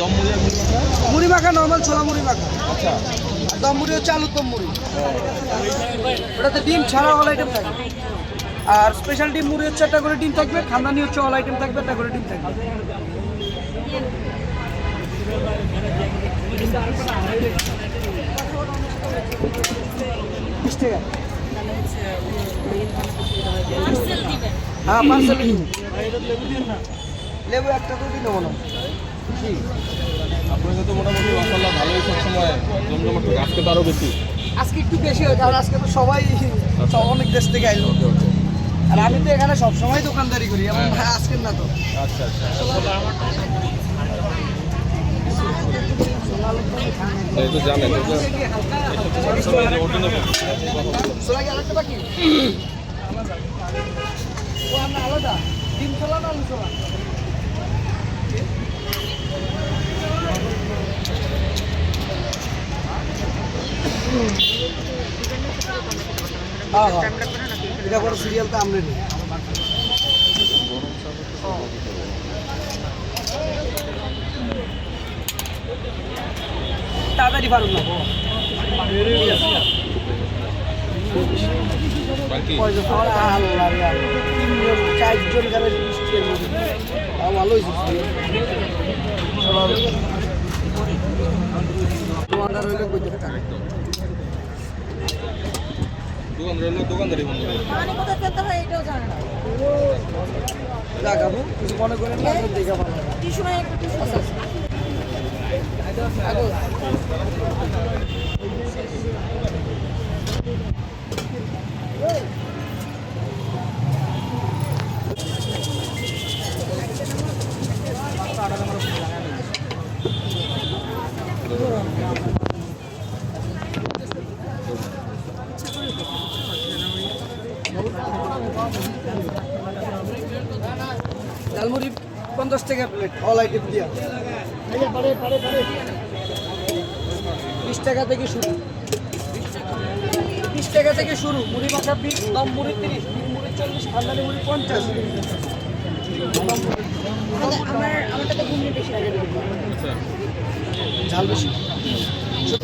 দম মুড়ি মুড়ি মাখা নর্মাল ছোলা মুড়ি মাখা। আচ্ছা। দম মুড়ি হচ্ছে আলুর দম মুড়ি ওটাতে ডিম ছাড়া অল আইটেম থাকবে আর স্পেশাল ডিম মুড়ি হচ্ছে একটা করে ডিম থাকবে খান্দানি হচ্ছে অল আইটেম থাকবে একটা করে ডিম থাকবে। হ্যাঁ পার্সেল লেবু একটা তো দিন মনে কি? আপনাদের তো মোটামুটি মশলা ভালোই সবসময় জমজমাট আজকে তো আরও বেশি। আজকে একটু বেশি হয় কারণ আজকে তো সবাই সব অনেক দেশ থেকে আইলো। আর আমি তো এখানে সব সময় দোকানদারি করি এমন হ্যাঁ। আজকের না তো। আচ্ছা আচ্ছা। এই তো জানেন আমরা আলাদা। ডিম ছোলা না আলু ছোলা? এটা বড় সিরিয়াল তো আমরা নেই। তাড়াতাড়ি পারুন না। চারজন তাও ভালো হয়েছে দোকানদার বন্ধ করে মানে কোথায় পেতে হয় এটাও জানে না। লাগাবো কিছু মনে করেন না আপনার ভালো টিস্যু মানে একটা টিস্যু আছে। ঝালমুড়ি পঞ্চাশ টাকা প্লেট অল আইটেম দিয়া। বিশ টাকা থেকে শুরু। বিশ টাকা থেকে শুরু। মুড়ি মাখা বিশ দম মুড়ি তিরিশ ডিম মুড়ি চল্লিশ ঠান্ডানি মুড়ি পঞ্চাশ। আমাদের আমার আমারটাতে ঘুমিয়ে বেশি লাগে। আচ্ছা ঝাল বেশি?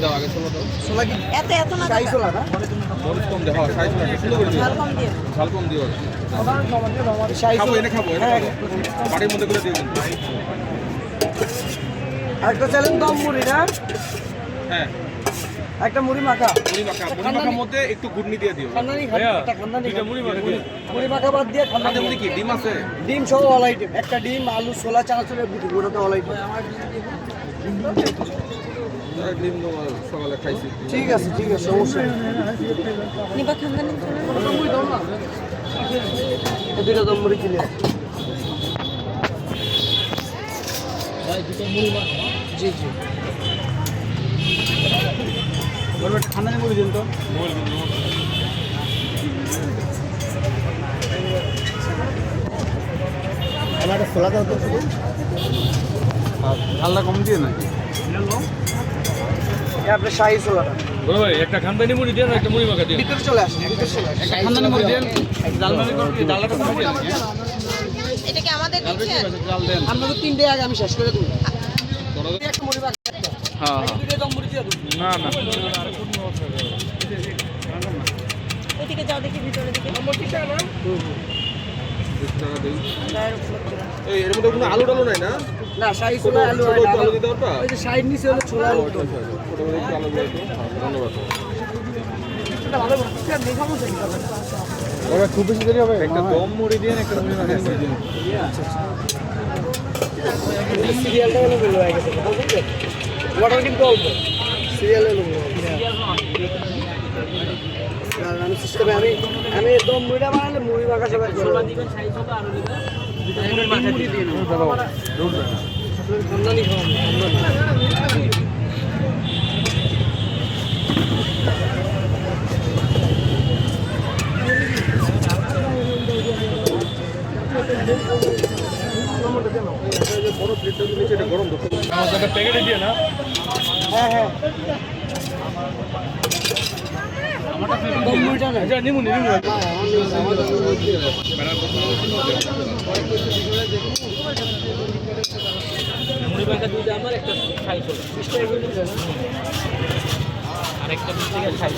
দাও আগে চলো দাও। ছোলা কি? এত এত না শাহি ছোলা না? মরিচ কম দেওয়া সাইজ না সুন্দর করে ঝাল কম দিয়ে। ঝাল কম দিও শাহি খাব এনে খাব এনে হ্যাঁ। খাব। বাড়ির মধ্যে করে দিও আরেকটা চাইলেন দম মুড়ি না হ্যাঁ। একটা মুড়ি মাখা। মুড়ি মাখা মুড়ি মাখার মধ্যে একটু গুড়নি দিয়ে দিও। খান্দানি খান একটা খান্দানি। খান মুড়ি মাখা মুড়ি মাখা বাদ দিয়ে খান্দানি। মধ্যে কি? ডিম আছে? ডিম সহ অল আইটেম। একটা ডিম আলু ছোলা চানাচুরের বুটি গোটাতে অল আইটেম। তো সকালে খাইছি ঠিক আছে ঠিক আছে সমস্যা নেই নিবা খান্দানি দুইটা দম মুড়ি কিনে জি জি। খান্দানি মুড়ি দিন তো? আমার একটা খোলা দাও তো ঝালটা কম দিয়ে নাকি? এই আপনার শাহি ছোলাটা একটা খানদানি মুড়ি দেন একটা মুড়ি মাখা দেন। ভিতরে চলে আসেন ভিতরে চলে আসেন। খানদানি মুড়ি দেন জালমানি করবি জালটা তো দেন? এটা কি আমাদের দিচ্ছেন? আমরা তো তিনটে আগে আমি শেষ করে দেবো। একটা মুড়ি বাকি হ্যাঁ না না। ওইদিকে যাও দেখি ভিতরে দিকে এই এর মধ্যে কোনো আলু টালু নাই না? না শাহি ছোলা আলু হয় না। ওই যে সাইড নিচে হলো ছোলা আলু আচ্ছা, আচ্ছা। হ্যাঁ, ধন্যবাদ। ওরা খুব বেশি দেরি হবে। একটা দম মুড়ি দিয়ে একটা মুড়ি মাখা দিয়ে সিরিয়ালটা হলো বলে হয়ে ওয়াটার কিন্তু অল্প। সিরিয়াল হলো আমি আমি মুড়িটা বানালে মুড়ি মাখা সবাই ছোলা দিবেন শাহি ছোলা আলু দিবেন প্যাকেটে দিয়ে না হ্যাঁ হ্যাঁ আরেকটা দিক থেকে খাই।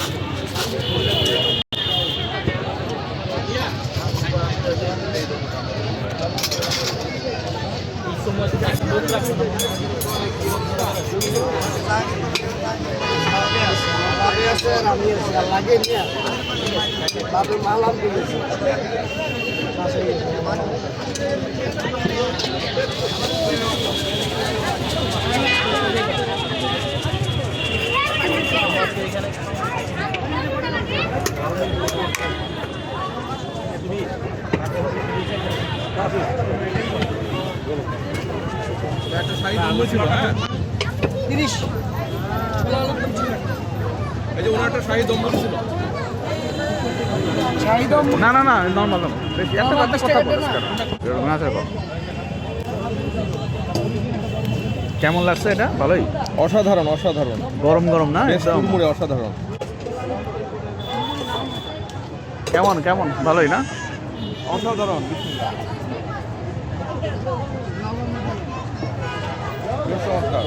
আমি লাগে নিয়ে বাপের মালাম দিয়েছে একটা শাড়ি দম্বল ছিল হ্যাঁ তিরিশ এই যে ওনার একটা ছিল। চাহিদা না না না নর্মাল কম। কেমন লাগছে এটা? ভালোই? অসাধারণ অসাধারণ। গরম গরম না? অসাধারণ। কেমন কেমন? ভালোই না? অসাধারণ চমৎকার.